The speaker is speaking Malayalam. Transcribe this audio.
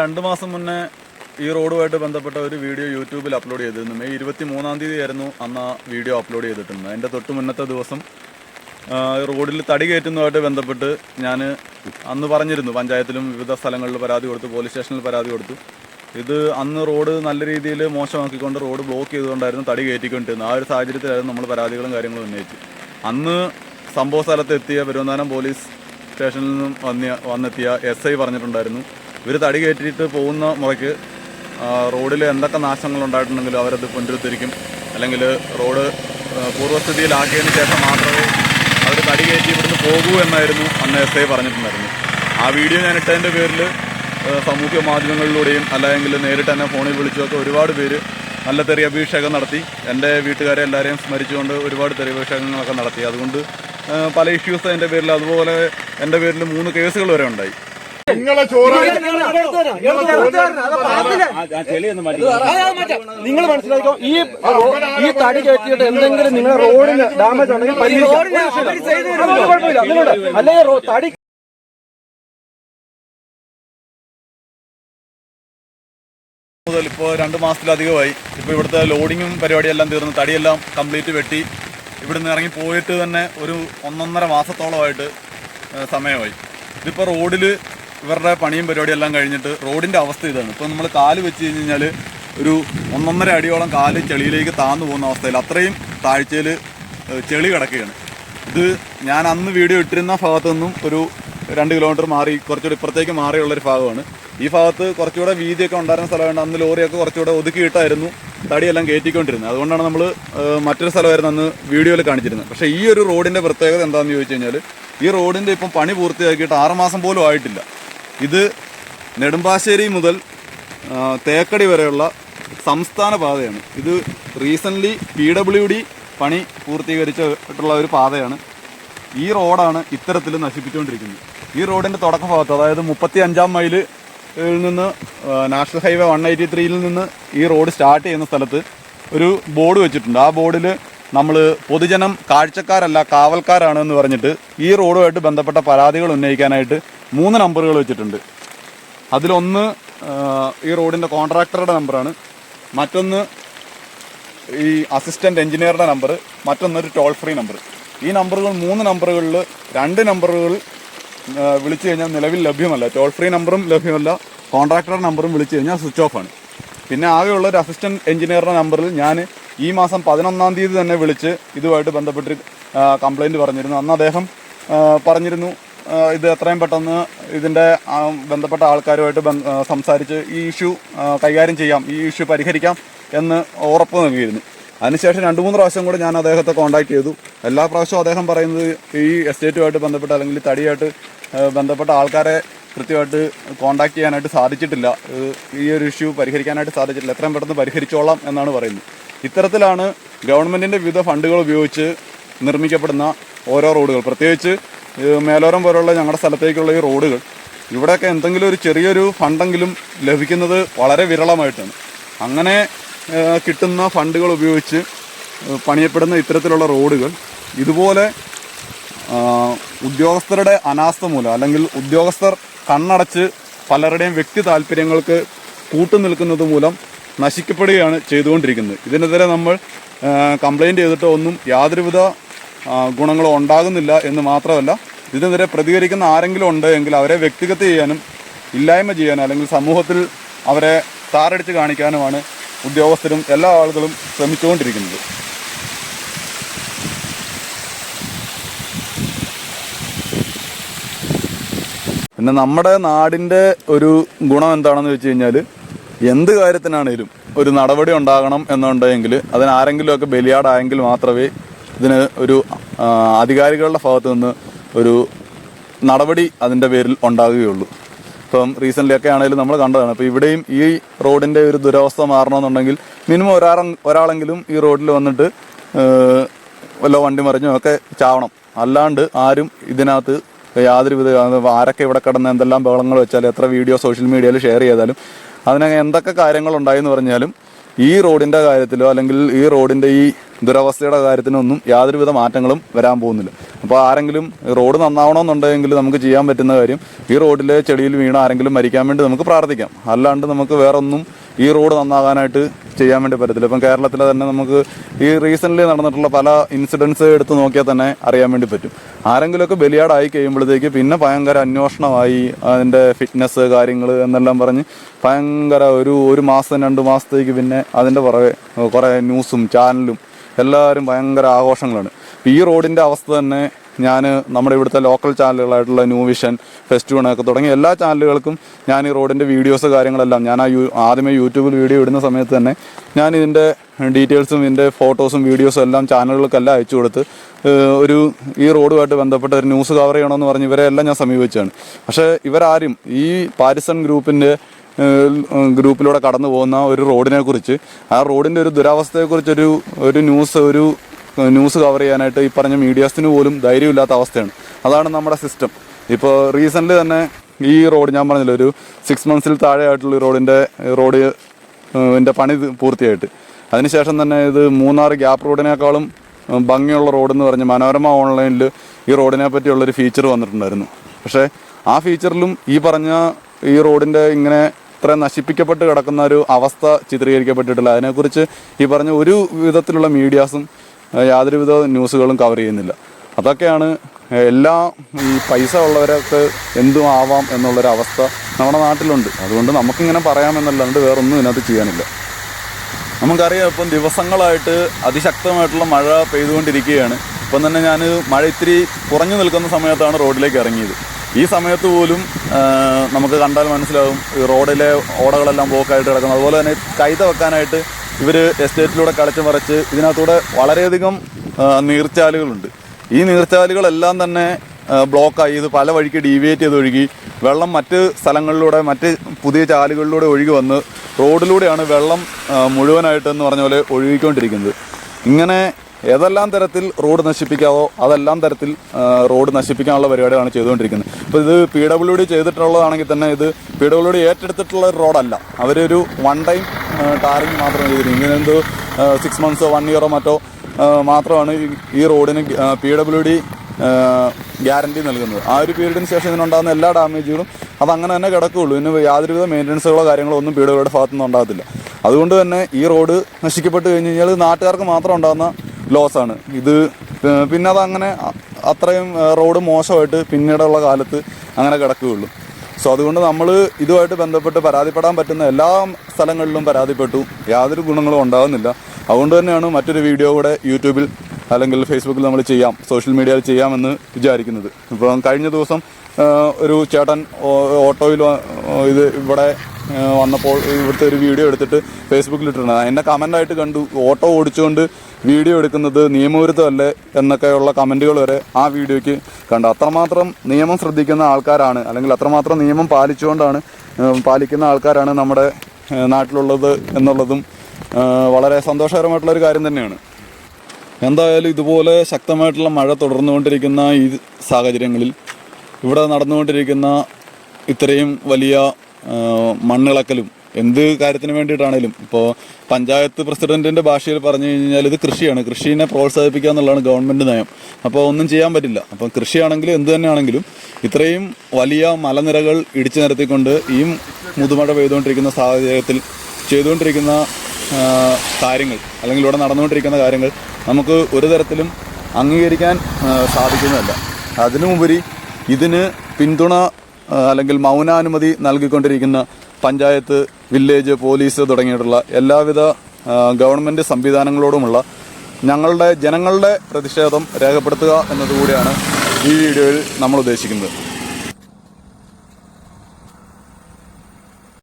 രണ്ട് മാസം മുന്നേ ഈ റോഡുമായിട്ട് ബന്ധപ്പെട്ട ഒരു വീഡിയോ യൂട്യൂബിൽ അപ്ലോഡ് ചെയ്തിരുന്നു. മെയ് ഇരുപത്തി മൂന്നാം തീയതി ആയിരുന്നു അന്ന് ആ വീഡിയോ അപ്ലോഡ് ചെയ്തിട്ടുണ്ട് എന്റെ തൊട്ട് മുന്നത്തെ ദിവസം റോഡിൽ തടി കയറ്റുന്നതുമായിട്ട് ബന്ധപ്പെട്ട് ഞാൻ അന്ന് പറഞ്ഞിരുന്നു. പഞ്ചായത്തിലും വിവിധ സ്ഥലങ്ങളിൽ പരാതി കൊടുത്തു പോലീസ് സ്റ്റേഷനിൽ പരാതി കൊടുത്തു. ഇത് അന്ന് റോഡ് നല്ല രീതിയിൽ മോശമാക്കിക്കൊണ്ട് റോഡ് ബ്ലോക്ക് ചെയ്തുകൊണ്ടായിരുന്നു തടി കയറ്റിക്കൊണ്ടിരുന്നത്. ആ ഒരു സാഹചര്യത്തിലായിരുന്നു നമ്മൾ പരാതികളും കാര്യങ്ങളും ഉന്നയിച്ചു അന്ന് സംഭവ സ്ഥലത്ത് എത്തിയ പെരുവന്താനം പോലീസ് സ്റ്റേഷനിൽ നിന്നും വന്നെത്തിയ എസ് ഐ പറഞ്ഞിട്ടുണ്ടായിരുന്നു. ഇവർ തടി കയറ്റിയിട്ട് പോകുന്ന മുറയ്ക്ക് റോഡിൽ എന്തൊക്കെ നാശങ്ങൾ ഉണ്ടായിട്ടുണ്ടെങ്കിലും അവരത് പുനരുദ്ധരിക്കും. അല്ലെങ്കിൽ റോഡ് പൂർവസ്ഥിതിയിലാക്കിയതിന് ശേഷം മാത്രമേ അവർ തടി കയറ്റി ഇവിടുന്ന് പോകൂ എന്നായിരുന്നു അന്ന് എസ് ഐ പറഞ്ഞിട്ടുണ്ടായിരുന്നു ആ വീഡിയോ ഞാൻ ഇട്ടതിന്റെ പേരിൽ സാമൂഹ്യ മാധ്യമങ്ങളിലൂടെയും അല്ലെങ്കിൽ നേരിട്ട് എന്നെ ഫോണിൽ വിളിച്ചുമൊക്കെ ഒരുപാട് പേര് നല്ല തെറി അഭിഷേകം നടത്തി. എന്റെ വീട്ടുകാരെ എല്ലാവരെയും സ്മരിച്ചുകൊണ്ട് ഒരുപാട് തെറി അഭിഷേകങ്ങളൊക്കെ നടത്തി. അതുകൊണ്ട് പല ഇഷ്യൂസ് എന്റെ പേരിൽ അതുപോലെ എന്റെ പേരിൽ മൂന്ന് കേസുകൾ വരെ ഉണ്ടായി. നിങ്ങളെ നിങ്ങൾ മനസ്സിലാക്കോ ഈ ഈ തടി കയറ്റിയിട്ട് എന്തെങ്കിലും നിങ്ങളെ റോഡിന് ഡാമേജ് ഉണ്ടെങ്കിൽ കുഴപ്പമില്ല. അല്ലെങ്കിൽ തടി മുതൽ ഇപ്പോൾ രണ്ട് മാസത്തിലധികമായി ഇപ്പോൾ ഇവിടുത്തെ ലോഡിങ്ങും പരിപാടിയെല്ലാം തീർന്ന്. തടിയെല്ലാം കംപ്ലീറ്റ് വെട്ടി. ഇവിടുന്ന് ഇറങ്ങി പോയിട്ട് തന്നെ ഒരു ഒന്നൊന്നര മാസത്തോളമായിട്ട് സമയമായി. ഇതിപ്പോൾ റോഡിൽ ഇവരുടെ പണിയും പരിപാടിയെല്ലാം കഴിഞ്ഞിട്ട് റോഡിന്റെ അവസ്ഥ ഇതാണ്. ഇപ്പോൾ നമ്മൾ കാൽ വെച്ച് കഴിഞ്ഞ് കഴിഞ്ഞാൽ ഒരു ഒന്നൊന്നര അടിയോളം കാൽ ചെളിയിലേക്ക് താന്നു പോകുന്ന അവസ്ഥയിൽ അത്രയും താഴ്ചയിൽ ചെളി കിടക്കുകയാണ്. ഇത് ഞാൻ അന്ന് വീഡിയോ ഇട്ടിരുന്ന ഭാഗത്തു നിന്നും ഒരു രണ്ട് കിലോമീറ്റർ മാറി കുറച്ചുകൂടി ഇപ്പുറത്തേക്ക് മാറിയുള്ളൊരു ഭാഗമാണ്. ഈ ഭാഗത്ത് കുറച്ചുകൂടെ വീതിയൊക്കെ ഉണ്ടായിരുന്ന സ്ഥലമാണ് അന്ന് ലോറിയൊക്കെ കുറച്ചുകൂടെ ഒതുക്കിയിട്ടായിരുന്നു തടിയെല്ലാം കയറ്റിക്കൊണ്ടിരുന്നത്. അതുകൊണ്ടാണ് നമ്മൾ മറ്റൊരു സ്ഥലമായിരുന്നു അന്ന് വീഡിയോയിൽ കാണിച്ചിരുന്നത്. പക്ഷേ ഈ ഒരു റോഡിന്റെ പ്രത്യേകത എന്താണെന്ന് ചോദിച്ചു കഴിഞ്ഞാൽ ഈ റോഡിന്റെ ഇപ്പം പണി പൂർത്തിയാക്കിയിട്ട് ആറുമാസം പോലും ആയിട്ടില്ല. ഇത് നെടുമ്പാശ്ശേരി മുതൽ തേക്കടി വരെയുള്ള സംസ്ഥാന പാതയാണ്. ഇത് റീസെന്റ്ലി പി ഡബ്ല്യു ഡി പണി പൂർത്തീകരിച്ചിട്ടുള്ള ഒരു പാതയാണ്. ഈ റോഡാണ് ഇത്തരത്തിൽ നശിപ്പിച്ചുകൊണ്ടിരിക്കുന്നത്. ഈ റോഡിന്റെ തുടക്ക ഭാഗത്ത് അതായത് മുപ്പത്തി അഞ്ചാം മൈൽ നിന്ന് നാഷണൽ ഹൈവേ വൺ എയ്റ്റി ത്രീയിൽ നിന്ന് ഈ റോഡ് സ്റ്റാർട്ട് ചെയ്യുന്ന സ്ഥലത്ത് ഒരു ബോർഡ് വെച്ചിട്ടുണ്ട്. ആ ബോർഡിൽ നമ്മൾ പൊതുജനം കാഴ്ചക്കാരല്ല കാവൽക്കാരാണ് എന്ന് പറഞ്ഞിട്ട് ഈ റോഡുമായിട്ട് ബന്ധപ്പെട്ട പരാതികൾ ഉന്നയിക്കാനായിട്ട് മൂന്ന് നമ്പറുകൾ വെച്ചിട്ടുണ്ട്. അതിലൊന്ന് ഈ റോഡിന്റെ കോൺട്രാക്ടറുടെ നമ്പറാണ്. മറ്റൊന്ന് ഈ അസിസ്റ്റന്റ് എഞ്ചിനീയറുടെ നമ്പർ മറ്റൊന്നൊരു ടോൾ ഫ്രീ നമ്പർ ഈ നമ്പറുകൾ മൂന്ന് നമ്പറുകളിൽ രണ്ട് നമ്പറുകൾ വിളിച്ചു കഴിഞ്ഞാൽ നിലവിൽ ലഭ്യമല്ല. ടോൾ ഫ്രീ നമ്പറും ലഭ്യമല്ല. കോൺട്രാക്ടറുടെ നമ്പറും വിളിച്ചു കഴിഞ്ഞാൽ സ്വിച്ച് ഓഫ് ആണ്. പിന്നെ ആകെയുള്ള ഒരു അസിസ്റ്റന്റ് എഞ്ചിനീയറുടെ നമ്പറിൽ ഞാൻ ഈ മാസം പതിനൊന്നാം തീയതി തന്നെ വിളിച്ച് ഇതുമായിട്ട് ബന്ധപ്പെട്ട് കംപ്ലൈന്റ് പറഞ്ഞിരുന്നു. അന്ന് അദ്ദേഹം പറഞ്ഞിരുന്നു ഇത് എത്രയും പെട്ടെന്ന് ഇതിന്റെ ബന്ധപ്പെട്ട ആൾക്കാരുമായിട്ട് സംസാരിച്ച് ഈ ഇഷ്യൂ കൈകാര്യം ചെയ്യാം ഈ ഇഷ്യൂ പരിഹരിക്കാം എന്ന് ഉറപ്പ് നൽകിയിരുന്നു. അതിനുശേഷം രണ്ട് മൂന്ന് പ്രാവശ്യം കൂടെ ഞാൻ അദ്ദേഹത്തെ കോൺടാക്ട് ചെയ്തു. എല്ലാ പ്രാവശ്യവും അദ്ദേഹം പറയുന്നത് ഈ എസ്റ്റേറ്റുമായിട്ട് ബന്ധപ്പെട്ട അല്ലെങ്കിൽ തടിയായിട്ട് ബന്ധപ്പെട്ട ആൾക്കാരെ കൃത്യമായിട്ട് കോൺടാക്ട് ചെയ്യാനായിട്ട് സാധിച്ചിട്ടില്ല. ഈ ഒരു ഇഷ്യൂ പരിഹരിക്കാനായിട്ട് സാധിച്ചിട്ടില്ല. എത്രയും പെട്ടെന്ന് പരിഹരിച്ചോളാം എന്നാണ് പറയുന്നത്. ഇത്തരത്തിലാണ് ഗവൺമെന്റിന്റെ വിവിധ ഫണ്ടുകൾ ഉപയോഗിച്ച് നിർമ്മിക്കപ്പെടുന്ന ഓരോ റോഡുകൾ. പ്രത്യേകിച്ച് മേലോരം പോലുള്ള ഞങ്ങളുടെ സ്ഥലത്തേക്കുള്ള ഈ റോഡുകൾ ഇവിടെയൊക്കെ എന്തെങ്കിലും ഒരു ചെറിയൊരു ഫണ്ടെങ്കിലും ലഭിക്കുന്നത് വളരെ വിരളമായിട്ടാണ്. അങ്ങനെ കിട്ടുന്ന ഫണ്ടുകൾ ഉപയോഗിച്ച് പണിയപ്പെടുന്ന ഇത്തരത്തിലുള്ള റോഡുകൾ ഇതുപോലെ ഉദ്യോഗസ്ഥരുടെ അനാസ്ഥ മൂലം അല്ലെങ്കിൽ ഉദ്യോഗസ്ഥർ കണ്ണടച്ച് പലരുടെയും വ്യക്തി താല്പര്യങ്ങൾക്ക് കൂട്ടുനിൽക്കുന്നത് മൂലം നശിക്കപ്പെടുകയാണ് ചെയ്തുകൊണ്ടിരിക്കുന്നത്. ഇതിനെതിരെ നമ്മൾ കംപ്ലൈന്റ് ചെയ്തിട്ട് ഒന്നും യാതൊരുവിധ ഗുണങ്ങളും ഉണ്ടാകുന്നില്ല എന്ന് മാത്രമല്ല ഇതിനെതിരെ പ്രതികരിക്കുന്ന ആരെങ്കിലും ഉണ്ട് എങ്കിൽ അവരെ വ്യക്തിഗത ചെയ്യാനും ഇല്ലായ്മ ചെയ്യാനും അല്ലെങ്കിൽ സമൂഹത്തിൽ അവരെ താറടിച്ച് കാണിക്കാനുമാണ് ഉദ്യോഗസ്ഥരും എല്ലാ ആളുകളും ശ്രമിച്ചുകൊണ്ടിരിക്കുന്നത്. പിന്നെ നമ്മുടെ നാടിന്റെ ഒരു ഗുണം എന്താണെന്ന് വെച്ച് കഴിഞ്ഞാൽ എന്ത് കാര്യത്തിനാണേലും ഒരു നടപടി ഉണ്ടാകണം എന്നുണ്ടെങ്കിൽ അതിനാരെങ്കിലുമൊക്കെ ബലിയാടായെങ്കിൽ മാത്രമേ ഇതിന് ഒരു അധികാരികളുടെ ഭാഗത്ത് നിന്ന് ഒരു നടപടി അതിന്റെ പേരിൽ ഉണ്ടാകുകയുള്ളൂ. ഇപ്പം റീസെന്റ്ലി ഒക്കെ ആണെങ്കിലും നമ്മൾ കണ്ടതാണ്. അപ്പോൾ ഇവിടെയും ഈ റോഡിന്റെ ഒരു ദുരവസ്ഥ മാറണമെന്നുണ്ടെങ്കിൽ മിനിമം ഒരാൾ ഒരാളെങ്കിലും ഈ റോഡിൽ വന്നിട്ട് വല്ലോ വണ്ടി മറിഞ്ഞോ ഒക്കെ ചാവണം. അല്ലാണ്ട് ആരും ഇതിനകത്ത് യാതൊരു വിധ ആരൊക്കെ ഇവിടെ കിടന്ന് എന്തെല്ലാം ബഹളങ്ങൾ വെച്ചാലും എത്ര വീഡിയോ സോഷ്യൽ മീഡിയയിൽ ഷെയർ ചെയ്താലും അതിനങ്ങനെ എന്തൊക്കെ എന്ന് പറഞ്ഞാലും ഈ റോഡിന്റെ കാര്യത്തിലോ അല്ലെങ്കിൽ ഈ റോഡിന്റെ ഈ ദുരവസ്ഥയുടെ കാര്യത്തിനൊന്നും യാതൊരുവിധ മാറ്റങ്ങളും വരാൻ പോകുന്നില്ല. അപ്പോൾ ആരെങ്കിലും റോഡ് നന്നാവണമെന്നുണ്ടെങ്കിൽ നമുക്ക് ചെയ്യാൻ പറ്റുന്ന കാര്യം ഈ റോഡിലെ ചെടിയിൽ വീണ് ആരെങ്കിലും മരിക്കാൻ വേണ്ടി നമുക്ക് പ്രാർത്ഥിക്കാം. അല്ലാണ്ട് നമുക്ക് വേറൊന്നും ഈ റോഡ് നന്നാകാനായിട്ട് ചെയ്യാൻ വേണ്ടി പറ്റത്തില്ല. ഇപ്പം കേരളത്തിലെ തന്നെ നമുക്ക് ഈ റീസെന്റ്ലി നടന്നിട്ടുള്ള പല ഇൻസിഡൻസ് എടുത്ത് നോക്കിയാൽ തന്നെ അറിയാൻ വേണ്ടി പറ്റും. ആരെങ്കിലുമൊക്കെ ബലിയാടായി കഴിയുമ്പോഴത്തേക്ക് പിന്നെ ഭയങ്കര അന്വേഷണമായി അതിന്റെ ഫിറ്റ്നസ് കാര്യങ്ങൾ എന്നെല്ലാം പറഞ്ഞ് ഭയങ്കര ഒരു ഒരു മാസം രണ്ട് മാസത്തേക്ക് പിന്നെ അതിന്റെ പുറകെ കുറേ ന്യൂസും ചാനലും എല്ലാവരും ഭയങ്കര ആഘോഷങ്ങളാണ്. ഈ റോഡിന്റെ അവസ്ഥ തന്നെ ഞാൻ നമ്മുടെ ഇവിടുത്തെ ലോക്കൽ ചാനലുകളായിട്ടുള്ള ന്യൂ വിഷൻ ഫെസ്റ്റിവൺ ഒക്കെ തുടങ്ങിയ എല്ലാ ചാനലുകൾക്കും ഞാൻ ഈ റോഡിന്റെ വീഡിയോസ് കാര്യങ്ങളെല്ലാം ഞാൻ ആ യു ആദ്യമേ യൂട്യൂബിൽ വീഡിയോ ഇടുന്ന സമയത്ത് തന്നെ ഞാൻ ഇതിന്റെ ഡീറ്റെയിൽസും ഇതിന്റെ ഫോട്ടോസും വീഡിയോസും എല്ലാം ചാനലുകൾക്കെല്ലാം അയച്ചു കൊടുത്ത് ഒരു ഈ റോഡുമായിട്ട് ബന്ധപ്പെട്ട ഒരു ന്യൂസ് കവർ ചെയ്യണമെന്ന് പറഞ്ഞ് ഇവരെ എല്ലാം ഞാൻ സമീപിച്ചാണ് പക്ഷേ ഇവരാരും ഈ പാരിസൺ ഗ്രൂപ്പിന്റെ ഗ്രൂപ്പിലൂടെ കടന്നു പോകുന്ന ഒരു റോഡിനെ കുറിച്ച് ആ റോഡിന്റെ ഒരു ദുരവസ്ഥയെക്കുറിച്ചൊരു ഒരു ന്യൂസ് ഒരു ന്യൂസ് കവർ ചെയ്യാനായിട്ട് ഈ പറഞ്ഞ മീഡിയാസിന് പോലും ധൈര്യമില്ലാത്ത അവസ്ഥയാണ്. അതാണ് നമ്മുടെ സിസ്റ്റം. ഇപ്പോൾ റീസെന്റ് തന്നെ ഈ റോഡ് ഞാൻ പറഞ്ഞില്ല ഒരു സിക്സ് മന്ത്സിൽ താഴെയായിട്ടുള്ള റോഡിന്റെ റോഡ് എന്റെ പണി പൂർത്തിയായിട്ട്. അതിനുശേഷം തന്നെ ഇത് മൂന്നാർ ഗ്യാപ്പ് റോഡിനേക്കാളും ഭംഗിയുള്ള റോഡ് എന്ന് പറഞ്ഞ് മനോരമ ഓൺലൈനിൽ ഈ റോഡിനെ പറ്റിയുള്ളൊരു ഫീച്ചർ വന്നിട്ടുണ്ടായിരുന്നു. പക്ഷേ ആ ഫീച്ചറിലും ഈ പറഞ്ഞ ഈ റോഡിന്റെ ഇങ്ങനെ ഇത്ര നശിപ്പിക്കപ്പെട്ട് കിടക്കുന്ന ഒരു അവസ്ഥ ചിത്രീകരിക്കപ്പെട്ടിട്ടില്ല. അതിനെക്കുറിച്ച് ഈ പറഞ്ഞ ഒരു വിധത്തിലുള്ള മീഡിയാസും യാതൊരു യാതൊരുവിധ ന്യൂസുകളും കവർ ചെയ്യുന്നില്ല. അതൊക്കെയാണ് എല്ലാ ഈ പൈസ ഉള്ളവരൊക്കെ എന്തും ആവാം എന്നുള്ളൊരു അവസ്ഥ നമ്മുടെ നാട്ടിലുണ്ട്. അതുകൊണ്ട് നമുക്കിങ്ങനെ പറയാമെന്നല്ലാണ്ട് വേറൊന്നും ഇതിനകത്ത് ചെയ്യാനില്ല. നമുക്കറിയാം ഇപ്പം ദിവസങ്ങളായിട്ട് അതിശക്തമായിട്ടുള്ള മഴ പെയ്തുകൊണ്ടിരിക്കുകയാണ്. ഇപ്പം തന്നെ ഞാൻ മഴ ഇത്തിരി കുറഞ്ഞു നിൽക്കുന്ന സമയത്താണ് റോഡിലേക്ക് ഇറങ്ങിയത്. ഈ സമയത്ത് പോലും നമുക്ക് കണ്ടാൽ മനസ്സിലാവും ഈ റോഡിലെ ഓടകളെല്ലാം ബ്ലോക്കായിട്ട് കിടക്കുന്നത് അതുപോലെ തന്നെ കൈത വെക്കാനായിട്ട് ഇവർ എസ്റ്റേറ്റിലൂടെ കളിച്ചു മറിച്ച് ഇതിനകത്തൂടെ വളരെയധികം നീർച്ചാലുകളുണ്ട്. ഈ നീർച്ചാലുകളെല്ലാം തന്നെ ബ്ലോക്കായി. ഇത് പല വഴിക്ക് ഡീവിയേറ്റ് ചെയ്ത് ഒഴുകി വെള്ളം മറ്റ് സ്ഥലങ്ങളിലൂടെ മറ്റ് പുതിയ ചാലുകളിലൂടെ ഒഴുകി വന്ന് റോഡിലൂടെയാണ് വെള്ളം മുഴുവനായിട്ടെന്ന് പറഞ്ഞ പോലെ ഒഴുകിക്കൊണ്ടിരിക്കുന്നത്. ഇങ്ങനെ ഏതെല്ലാം തരത്തിൽ റോഡ് നശിപ്പിക്കാവോ അതെല്ലാം തരത്തിൽ റോഡ് നശിപ്പിക്കാനുള്ള പരിപാടിയാണ് ചെയ്തുകൊണ്ടിരിക്കുന്നത്. ഇപ്പോൾ ഇത് പി ഡബ്ല്യു ഡി ചെയ്തിട്ടുള്ളതാണെങ്കിൽ തന്നെ ഇത് പി ഡബ്ല്യു ഡി ഏറ്റെടുത്തിട്ടുള്ള ഒരു റോഡല്ല. അവരൊരു വൺ ടൈം ടാറിങ് മാത്രമേ ചെയ്തിരുന്നു ഇങ്ങനെ എന്തോ സിക്സ് മന്ത്സോ വൺ ഇയറോ മറ്റോ മാത്രമാണ് ഈ- റോഡിന് പി ഡബ്ല്യു ഡി ഗ്യാരണ്ടി നൽകുന്നത്. ആ ഒരു പീരീഡിന് ശേഷം ഇതിനുണ്ടാകുന്ന എല്ലാ ഡാമേജുകളും അത് അങ്ങനെ തന്നെ കിടക്കുകയുള്ളൂ. ഇതിന് യാതൊരുവിധ മെയിന്റനൻസുകളോ കാര്യങ്ങളോ ഒന്നും പി ഡബ്ല്യു ഡിയുടെ ഭാഗത്തുനിന്ന് ഉണ്ടാകത്തില്ല. അതുകൊണ്ട് തന്നെ ഈ റോഡ് നശിക്കപ്പെട്ട് കഴിഞ്ഞ് കഴിഞ്ഞാൽ നാട്ടുകാർക്ക് മാത്രം ഉണ്ടാകുന്ന ലോസാണ് ഇത് പിന്നെ അത് അങ്ങനെ അത്രയും റോഡ് മോശമായിട്ട് പിന്നീടുള്ള കാലത്ത് അങ്ങനെ കിടക്കുകയുള്ളൂ. സോ അതുകൊണ്ട് നമ്മൾ ഇതുമായിട്ട് ബന്ധപ്പെട്ട് പരാതിപ്പെടാൻ പറ്റുന്ന എല്ലാ സ്ഥലങ്ങളിലും പരാതിപ്പെട്ടു. യാതൊരു ഗുണങ്ങളും ഉണ്ടാകുന്നില്ല. അതുകൊണ്ട് തന്നെയാണ് മറ്റൊരു വീഡിയോ കൂടെ യൂട്യൂബിൽ അല്ലെങ്കിൽ ഫേസ്ബുക്കിൽ നമ്മൾ ചെയ്യാം. സോഷ്യൽ മീഡിയയിൽ ചെയ്യാമെന്ന് വിചാരിക്കുന്നത്. ഇപ്പം കഴിഞ്ഞ ദിവസം ഒരു ചേട്ടൻ ഓട്ടോയിൽ ഇത് ഇവിടെ വന്നപ്പോൾ ഇവിടുത്തെ ഒരു വീഡിയോ എടുത്തിട്ട് ഫേസ്ബുക്കിൽ ഇട്ടിട്ടുണ്ട് എന്നെ കമന്റായിട്ട് കണ്ടു. ഓട്ടോ ഓടിച്ചുകൊണ്ട് വീഡിയോ എടുക്കുന്നത് നിയമവിരുദ്ധമല്ലേ എന്നൊക്കെയുള്ള കമന്റുകൾ വരെ ആ വീഡിയോയ്ക്ക് കണ്ടു. അത്രമാത്രം നിയമം ശ്രദ്ധിക്കുന്ന ആൾക്കാരാണ് അല്ലെങ്കിൽ അത്രമാത്രം നിയമം പാലിച്ചുകൊണ്ടാണ് പാലിക്കുന്ന ആൾക്കാരാണ് നമ്മുടെ നാട്ടിലുള്ളത് എന്നുള്ളതും വളരെ സന്തോഷകരമായിട്ടുള്ളൊരു കാര്യം തന്നെയാണ്. എന്തായാലും ഇതുപോലെ ശക്തമായിട്ടുള്ള മഴ തുടർന്നുകൊണ്ടിരിക്കുന്ന ഈ സാഹചര്യങ്ങളിൽ ഇവിടെ നടന്നുകൊണ്ടിരിക്കുന്ന ഇത്രയും വലിയ മണ്ണിളക്കലും എന്ത് കാര്യത്തിന് വേണ്ടിയിട്ടാണേലും. ഇപ്പോൾ പഞ്ചായത്ത് പ്രസിഡന്റിന്റെ ഭാഷയിൽ പറഞ്ഞു കഴിഞ്ഞാൽ ഇത് കൃഷിയാണ്. കൃഷിനെ പ്രോത്സാഹിപ്പിക്കുക എന്നുള്ളതാണ് ഗവൺമെന്റ് നയം. അപ്പോൾ ഒന്നും ചെയ്യാൻ പറ്റില്ല. അപ്പോൾ കൃഷിയാണെങ്കിലും എന്ത് തന്നെയാണെങ്കിലും ഇത്രയും വലിയ മലനിരകൾ ഇടിച്ചു നിരത്തിക്കൊണ്ട് ഈ മുതുമഴ പെയ്തുകൊണ്ടിരിക്കുന്ന സാഹചര്യത്തിൽ ചെയ്തുകൊണ്ടിരിക്കുന്ന കാര്യങ്ങൾ അല്ലെങ്കിൽ ഇവിടെ നടന്നുകൊണ്ടിരിക്കുന്ന കാര്യങ്ങൾ നമുക്ക് ഒരു തരത്തിലും അംഗീകരിക്കാൻ സാധിക്കുന്നതല്ല. അതിനുമുപരി ഇതിന് പിന്തുണ അല്ലെങ്കിൽ മൗനാനുമതി നൽകിക്കൊണ്ടിരിക്കുന്ന പഞ്ചായത്ത് വില്ലേജ് പോലീസ് തുടങ്ങിയിട്ടുള്ള എല്ലാവിധ ഗവൺമെന്റ് സംവിധാനങ്ങളോടുമുള്ള ഞങ്ങളുടെ ജനങ്ങളുടെ പ്രതിഷേധം രേഖപ്പെടുത്തുക എന്നതുകൂടിയാണ് ഈ വീഡിയോയിൽ നമ്മൾ ഉദ്ദേശിക്കുന്നത്.